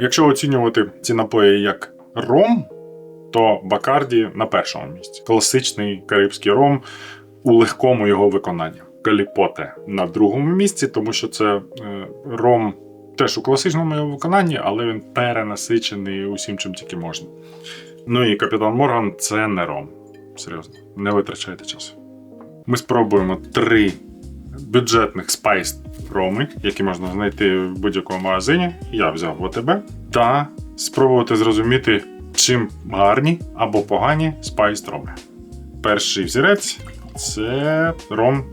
Якщо оцінювати ці напої як ром, то Бакарді на першому місці. Класичний карибський ром у легкому його виконанні. Каліпоте на другому місці, тому що це е, ром теж у класичному його виконанні, але він перенасичений усім, чим тільки можна. Ну і капітан Морган це не ром. Серйозно, не витрачайте часу. Ми спробуємо три бюджетних спайс роми, які можна знайти в будь-якому магазині. Я взяв в ОТБ, та спробувати зрозуміти, чим гарні або погані спайс роми. Перший взірець це ром,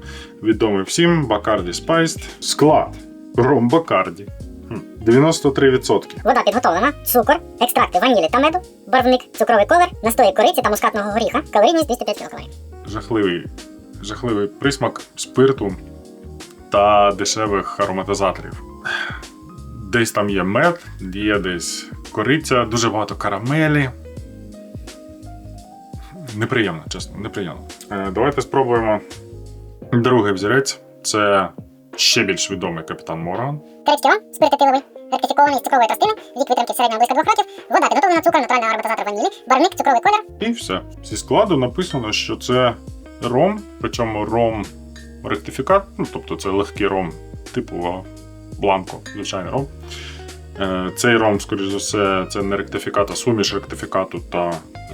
відомий всім Бакарді Спайст. Склад. Ром Бакарді. 93%. Вода підготовлена, цукор, екстракти ванілі та меду, барвник, цукровий колер, настої кориці та мускатного горіха, калорійність 205 кілокалорій. Жахливий, жахливий присмак спирту та дешевих ароматизаторів. Десь там є мед, є десь кориця, дуже багато карамелі. Неприємно, чесно, неприємно. Е, Давайте спробуємо другий взірець. Це ще більш відомий капітан Морган. Карибський ром, спирт етиловий, ректифікований з цукрової тростини, вік витримки середнього близько 2 років, вода підготовлена, цукор, натуральний ароматизатор ванілі, барвник, цукровий колер, І все. Зі складу написано, що це ром, причому ром ректифікат, ну тобто це легкий ром, типу бланко, звичайний ром. Е, Цей ром, скоріш за все, це не ректифікат, а суміш ректифікату та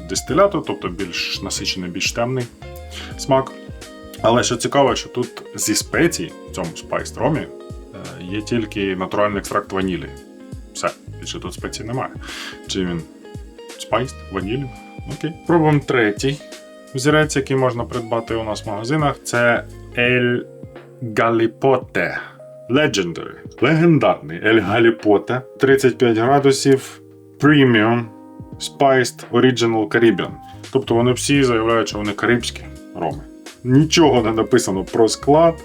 дистиляту, тобто більш насичений, більш темний смак. Але що цікаво, що тут зі спецій в цьому спайс ромі е, є тільки натуральний екстракт ванілі. Все, більше тут спецій немає. Чи він спайс, ваніль? Окей. Пробуємо третій взірець, який можна придбати у нас в магазинах. Це Ель Галіпоте. Legendary. Легендарний Ель Галіпоте. 35 градусів. Premium Spiced Original Caribbean. Тобто вони всі заявляють, що вони карибські роми. Нічого не написано про склад.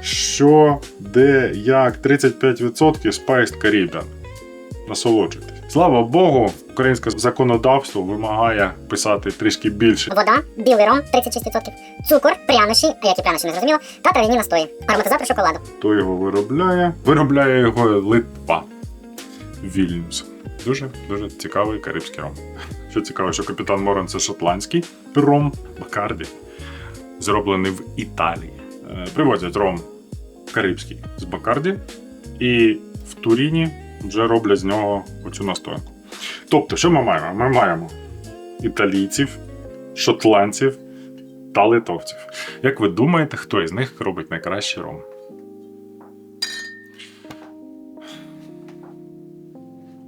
Що, де, як, 35% Spiced Caribbean. Насолоджуйтесь. Слава Богу, українське законодавство вимагає писати трішки більше. вода, білий ром 36%, цукор, прянощі, а які прянощі не зрозуміло, та трав'яні настої, ароматизатор шоколаду. Хто його виробляє? Виробляє його Литва. Вільнюс. Дуже дуже цікавий карибський ром. Що цікаво, що капітан Моран це шотландський ром Бакарді, зроблений в Італії. Е, Привозять ром карибський з Бакарді, і в Туріні вже роблять з нього оцю настоянку. Тобто, що ми маємо? Ми маємо італійців, шотландців та литовців. Як ви думаєте, хто із них робить найкращий ром?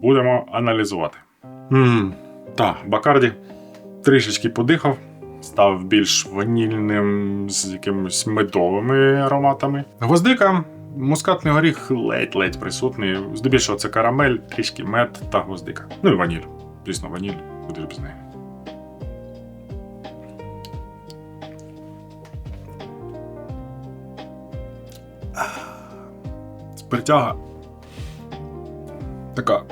Будемо аналізувати. м так, Бакарді трішечки подихав, став більш ванільним з якимись медовими ароматами. Гвоздика, мускатний горіх ледь-ледь присутній. Здебільшого це карамель, трішки мед та гвоздика. Ну і ваніль. Звісно, ваніль, куди ж без неї. Спиртяга така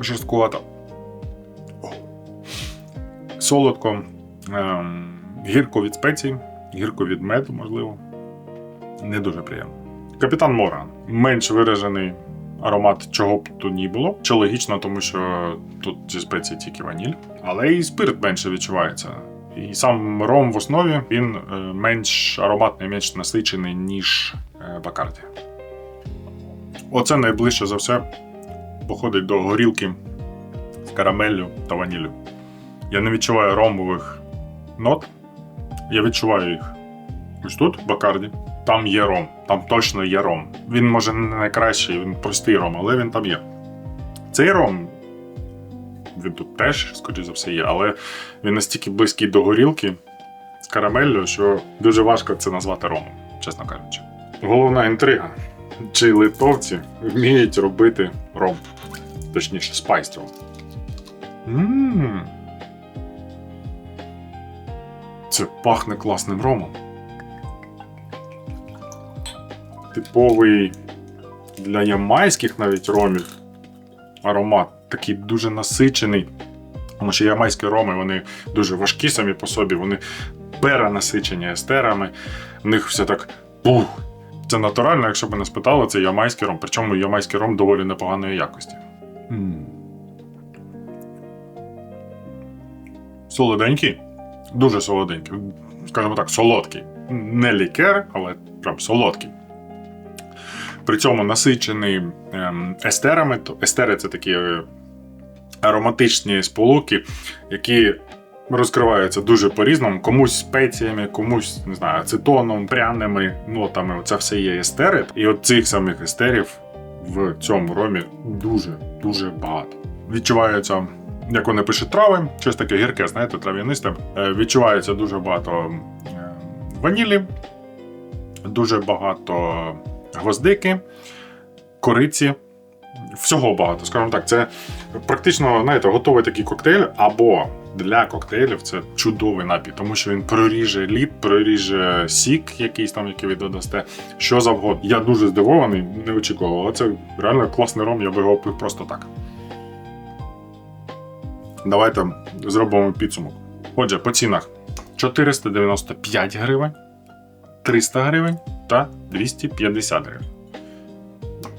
жорсткувата. Солодко, ем, гірко від спецій, гірко від меду, можливо. Не дуже приємно. Капітан Морган. Менш виражений аромат чого б то ні було. Що логічно, тому що тут зі спеції тільки ваніль, але і спирт менше відчувається. І сам ром в основі він е, менш ароматний, менш насичений, ніж е, Бакарді. Оце найближче за все походить до горілки з карамеллю та ваніллю. Я не відчуваю ромових нот. Я відчуваю їх. Ось тут, Бакарді, там є ром, там точно є ром. Він може не найкращий, він простий ром, але він там є. Цей ром, він тут теж, скоріше за все, є, але він настільки близький до горілки з карамеллю, що дуже важко це назвати ромом, чесно кажучи. Головна інтрига. Чи литовці вміють робити ром? Точніше, спайс ром. Ммм. Це пахне класним ромом. Типовий для ямайських навіть ромів аромат такий дуже насичений. Тому що ямайські роми вони дуже важкі самі по собі, вони перенасичені естерами. В них все так пух. Це натурально, якщо б не спитали, це ямайський ром. Причому ямайський ром доволі непоганої якості. М. Солоденький. Дуже солоденький. Скажімо так, солодкий. Не лікер, але прям солодкий. При цьому насичений ем, естерами. Естери це такі е, ароматичні сполуки, які розкриваються дуже по-різному. Комусь спеціями, комусь не знаю, ацетоном, пряними нотами. Це все є естери. І от цих самих естерів в цьому ромі дуже дуже багато. Відчувається, як вони пишуть трави, щось таке гірке, знаєте, трав'янисте. Е, Відчувається дуже багато е, ванілі, дуже багато гвоздики, кориці. Всього багато, скажімо так, це практично, знаєте, готовий такий коктейль, або для коктейлів це чудовий напій, тому що він проріже лід, проріже сік, якийсь там, який ви додасте, що завгодно. Я дуже здивований, не очікував, але це реально класний ром, я би його пив просто так. Давайте зробимо підсумок. Отже, по цінах 495 гривень, 300 гривень та 250 гривень.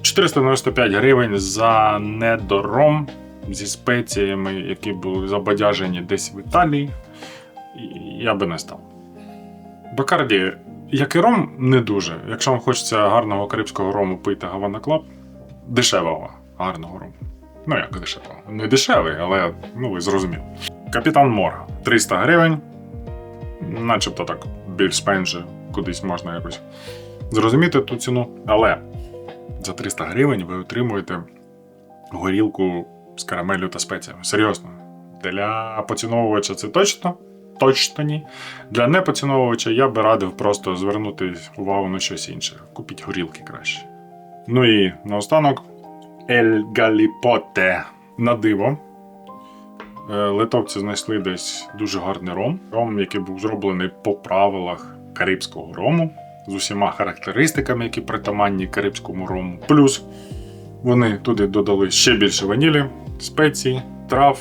495 гривень за недором зі спеціями, які були забадяжені десь в Італії. Я би не став. Бакарді, як і ром, не дуже. Якщо вам хочеться гарного карибського рому пити Havana Club, дешевого гарного рому. Ну, як дешевого. Не дешевий, але ну ви зрозуміли. Капітан Морга 300 гривень. Начебто так більш менше кудись можна якось зрозуміти ту ціну. Але за 300 гривень ви отримуєте горілку з карамеллю та спеціями. Серйозно. Для поціновувача це точно. Точно ні. Для непоціновувача я би радив просто звернути увагу на щось інше. Купіть горілки краще. Ну і наостанок Ель Галіпоте. На диво. Е, Литовці знайшли десь дуже гарний ром. Ром, який був зроблений по правилах карибського рому, з усіма характеристиками, які притаманні карибському рому. Плюс вони туди додали ще більше ванілі, спецій, трав,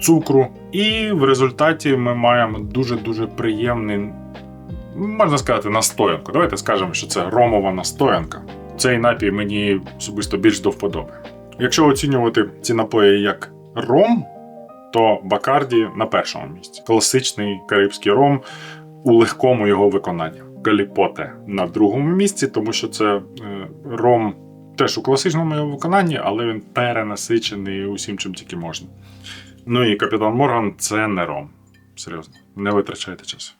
цукру. І в результаті ми маємо дуже-дуже приємний, можна сказати, настоянку. Давайте скажемо, що це ромова настоянка. Цей напій мені особисто більш до вподоби. Якщо оцінювати ці напої як ром, то Бакарді на першому місці. Класичний карибський ром у легкому його виконанні. Галіпоте на другому місці, тому що це е, ром теж у класичному його виконанні, але він перенасичений усім, чим тільки можна. Ну і капітан Морган це не ром. Серйозно, не витрачайте час.